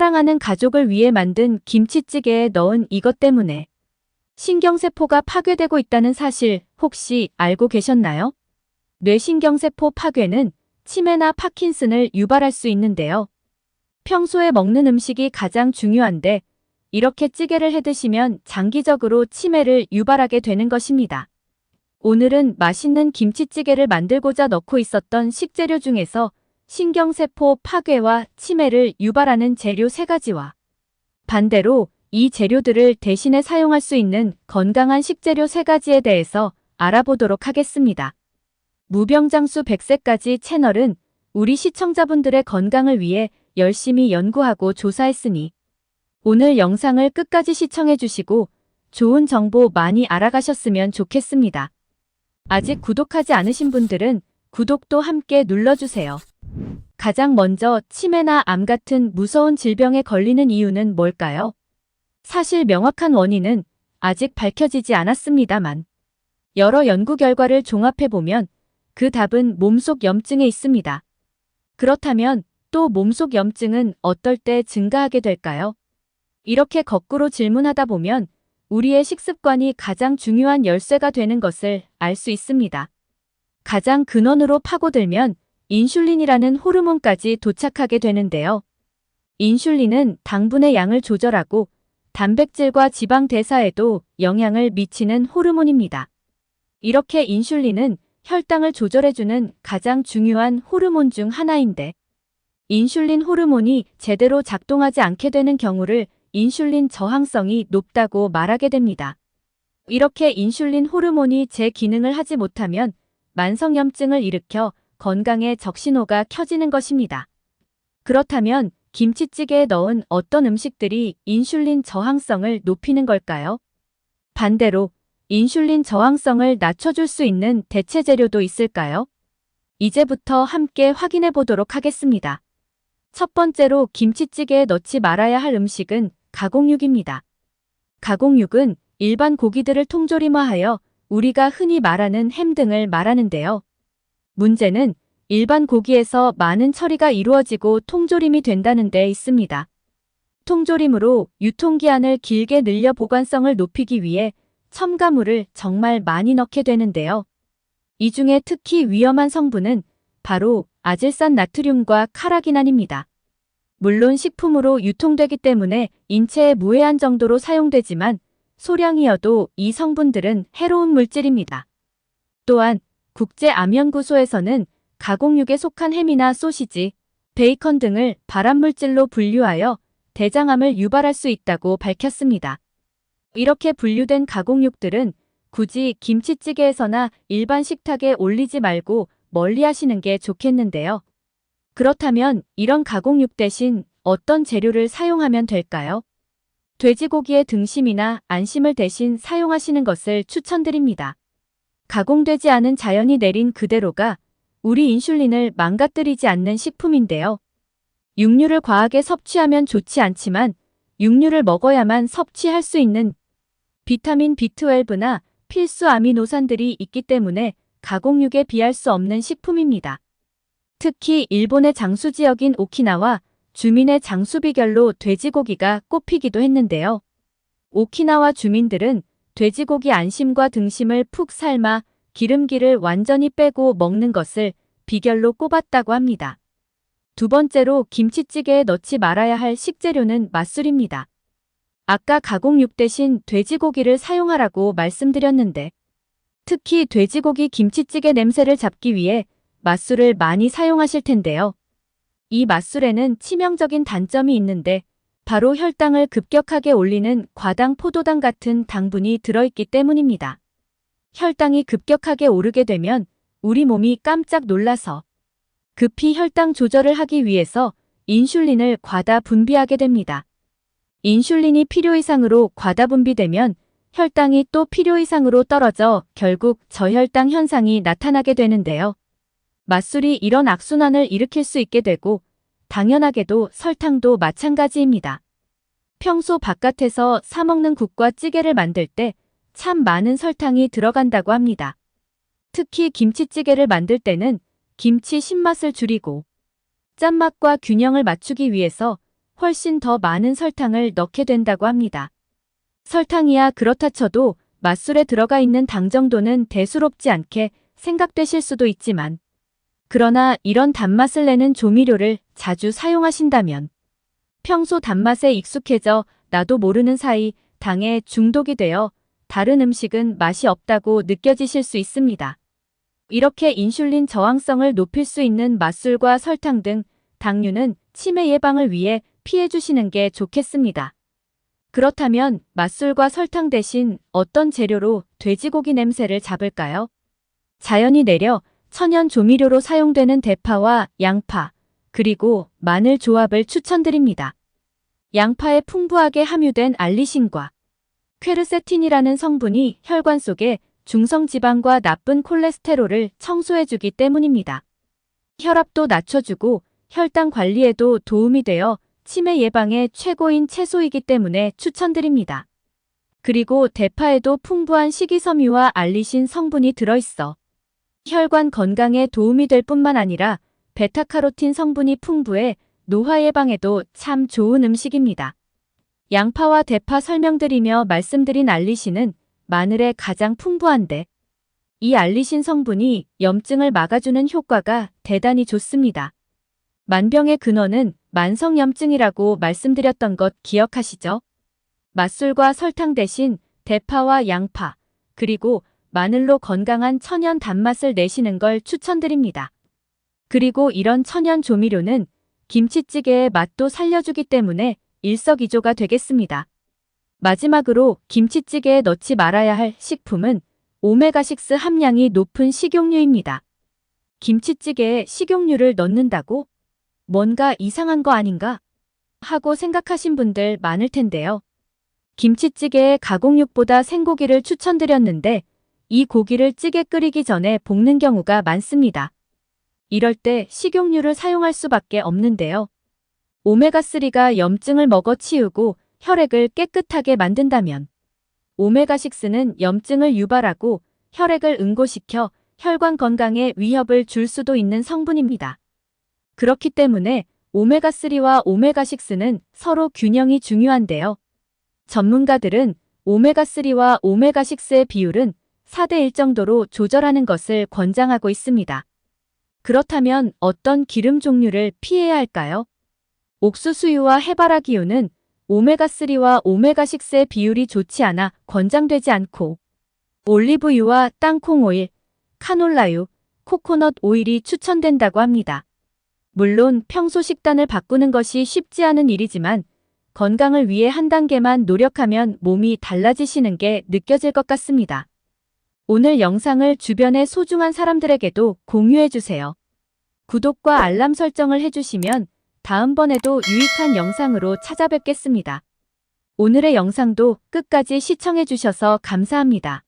사랑하는 가족을 위해 만든 김치찌개에 넣은 이것 때문에 신경세포가 파괴되고 있다는 사실 혹시 알고 계셨나요? 뇌신경세포 파괴는 치매나 파킨슨을 유발할 수 있는데요. 평소에 먹는 음식이 가장 중요한데 이렇게 찌개를 해 드시면 장기적으로 치매를 유발하게 되는 것입니다. 오늘은 맛있는 김치찌개를 만들고자 넣고 있었던 식재료 중에서 신경세포 파괴와 치매를 유발하는 재료 3가지와 반대로 이 재료들을 대신에 사용할 수 있는 건강한 식재료 3가지에 대해서 알아보도록 하겠습니다. 무병장수 100세까지 채널은 우리 시청자분들의 건강을 위해 열심히 연구하고 조사했으니 오늘 영상을 끝까지 시청해 주시고 좋은 정보 많이 알아가셨으면 좋겠습니다. 아직 구독하지 않으신 분들은 구독도 함께 눌러주세요. 가장 먼저 치매나 암 같은 무서운 질병에 걸리는 이유는 뭘까요? 사실 명확한 원인은 아직 밝혀지지 않았습니다만 여러 연구 결과를 종합해보면 그 답은 몸속 염증에 있습니다. 그렇다면 또 몸속 염증은 어떨 때 증가하게 될까요? 이렇게 거꾸로 질문하다 보면 우리의 식습관이 가장 중요한 열쇠가 되는 것을 알 수 있습니다. 가장 근원으로 파고들면 인슐린이라는 호르몬까지 도착하게 되는데요. 인슐린은 당분의 양을 조절하고 단백질과 지방 대사에도 영향을 미치는 호르몬입니다. 이렇게 인슐린은 혈당을 조절해주는 가장 중요한 호르몬 중 하나인데 인슐린 호르몬이 제대로 작동하지 않게 되는 경우를 인슐린 저항성이 높다고 말하게 됩니다. 이렇게 인슐린 호르몬이 제 기능을 하지 못하면 만성염증을 일으켜 건강에 적신호가 켜지는 것입니다. 그렇다면 김치찌개에 넣은 어떤 음식들이 인슐린 저항성을 높이는 걸까요? 반대로 인슐린 저항성을 낮춰줄 수 있는 대체 재료도 있을까요? 이제부터 함께 확인해 보도록 하겠습니다. 첫 번째로 김치찌개에 넣지 말아야 할 음식은 가공육입니다. 가공육은 일반 고기들을 통조림화하여 우리가 흔히 말하는 햄 등을 말하는데요. 문제는 일반 고기에서 많은 처리가 이루어지고 통조림이 된다는 데 있습니다. 통조림으로 유통기한을 길게 늘려 보관성을 높이기 위해 첨가물을 정말 많이 넣게 되는데요. 이 중에 특히 위험한 성분은 바로 아질산 나트륨과 카라기난입니다. 물론 식품으로 유통되기 때문에 인체에 무해한 정도로 사용되지만 소량이어도 이 성분들은 해로운 물질입니다. 또한 국제암연구소에서는 가공육에 속한 햄이나 소시지, 베이컨 등을 발암물질로 분류하여 대장암을 유발할 수 있다고 밝혔습니다. 이렇게 분류된 가공육들은 굳이 김치찌개에서나 일반 식탁에 올리지 말고 멀리 하시는 게 좋겠는데요. 그렇다면 이런 가공육 대신 어떤 재료를 사용하면 될까요? 돼지고기의 등심이나 안심을 대신 사용하시는 것을 추천드립니다. 가공되지 않은 자연이 내린 그대로가 우리 인슐린을 망가뜨리지 않는 식품인데요. 육류를 과하게 섭취하면 좋지 않지만 육류를 먹어야만 섭취할 수 있는 비타민 B12나 필수 아미노산들이 있기 때문에 가공육에 비할 수 없는 식품입니다. 특히 일본의 장수 지역인 오키나와 주민의 장수 비결로 돼지고기가 꼽히기도 했는데요. 오키나와 주민들은 돼지고기 안심과 등심을 푹 삶아 기름기를 완전히 빼고 먹는 것을 비결로 꼽았다고 합니다. 두 번째로 김치찌개에 넣지 말아야 할 식재료는 맛술입니다. 아까 가공육 대신 돼지고기를 사용하라고 말씀드렸는데 특히 돼지고기 김치찌개 냄새를 잡기 위해 맛술을 많이 사용하실 텐데요. 이 맛술에는 치명적인 단점이 있는데 바로 혈당을 급격하게 올리는 과당 포도당 같은 당분이 들어있기 때문입니다. 혈당이 급격하게 오르게 되면 우리 몸이 깜짝 놀라서 급히 혈당 조절을 하기 위해서 인슐린을 과다 분비하게 됩니다. 인슐린이 필요 이상으로 과다 분비되면 혈당이 또 필요 이상으로 떨어져 결국 저혈당 현상이 나타나게 되는데요. 맛술이 이런 악순환을 일으킬 수 있게 되고 당연하게도 설탕도 마찬가지입니다. 평소 바깥에서 사먹는 국과 찌개를 만들 때 참 많은 설탕이 들어간다고 합니다. 특히 김치찌개를 만들 때는 김치 신맛을 줄이고 짠맛과 균형을 맞추기 위해서 훨씬 더 많은 설탕을 넣게 된다고 합니다. 설탕이야 그렇다 쳐도 맛술에 들어가 있는 당 정도는 대수롭지 않게 생각되실 수도 있지만 그러나 이런 단맛을 내는 조미료를 자주 사용하신다면 평소 단맛에 익숙해져 나도 모르는 사이 당에 중독이 되어 다른 음식은 맛이 없다고 느껴지실 수 있습니다. 이렇게 인슐린 저항성을 높일 수 있는 맛술과 설탕 등 당류는 치매 예방을 위해 피해 주시는 게 좋겠습니다. 그렇다면 맛술과 설탕 대신 어떤 재료로 돼지고기 냄새를 잡을까요? 자연이 내려 천연 조미료로 사용되는 대파와 양파, 그리고 마늘 조합을 추천드립니다. 양파에 풍부하게 함유된 알리신과 퀘르세틴이라는 성분이 혈관 속에 중성 지방과 나쁜 콜레스테롤을 청소해주기 때문입니다. 혈압도 낮춰주고 혈당 관리에도 도움이 되어 치매 예방에 최고인 채소이기 때문에 추천드립니다. 그리고 대파에도 풍부한 식이섬유와 알리신 성분이 들어있어 혈관 건강에 도움이 될 뿐만 아니라 베타카로틴 성분이 풍부해 노화 예방에도 참 좋은 음식입니다. 양파와 대파 설명드리며 말씀드린 알리신은 마늘에 가장 풍부한데 이 알리신 성분이 염증을 막아주는 효과가 대단히 좋습니다. 만병의 근원은 만성염증이라고 말씀드렸던 것 기억하시죠? 맛술과 설탕 대신 대파와 양파, 그리고 마늘로 건강한 천연 단맛을 내시는 걸 추천드립니다. 그리고 이런 천연 조미료는 김치찌개의 맛도 살려주기 때문에 일석이조가 되겠습니다. 마지막으로 김치찌개에 넣지 말아야 할 식품은 오메가6 함량이 높은 식용유입니다. 김치찌개에 식용유를 넣는다고? 뭔가 이상한 거 아닌가? 하고 생각하신 분들 많을 텐데요. 김치찌개에 가공육보다 생고기를 추천드렸는데 이 고기를 찌개 끓이기 전에 볶는 경우가 많습니다. 이럴 때 식용유를 사용할 수밖에 없는데요. 오메가3가 염증을 먹어 치우고 혈액을 깨끗하게 만든다면 오메가6는 염증을 유발하고 혈액을 응고시켜 혈관 건강에 위협을 줄 수도 있는 성분입니다. 그렇기 때문에 오메가3와 오메가6는 서로 균형이 중요한데요. 전문가들은 오메가3와 오메가6의 비율은 4대1 정도로 조절하는 것을 권장하고 있습니다. 그렇다면 어떤 기름 종류를 피해야 할까요? 옥수수유와 해바라 기유는 오메가3와 오메가6의 비율이 좋지 않아 권장되지 않고 올리브유와 땅콩오일, 카놀라유, 코코넛 오일이 추천된다고 합니다. 물론 평소 식단을 바꾸는 것이 쉽지 않은 일이지만 건강을 위해 한 단계만 노력하면 몸이 달라지시는 게 느껴질 것 같습니다. 오늘 영상을 주변의 소중한 사람들에게도 공유해주세요. 구독과 알람 설정을 해주시면 다음번에도 유익한 영상으로 찾아뵙겠습니다. 오늘의 영상도 끝까지 시청해주셔서 감사합니다.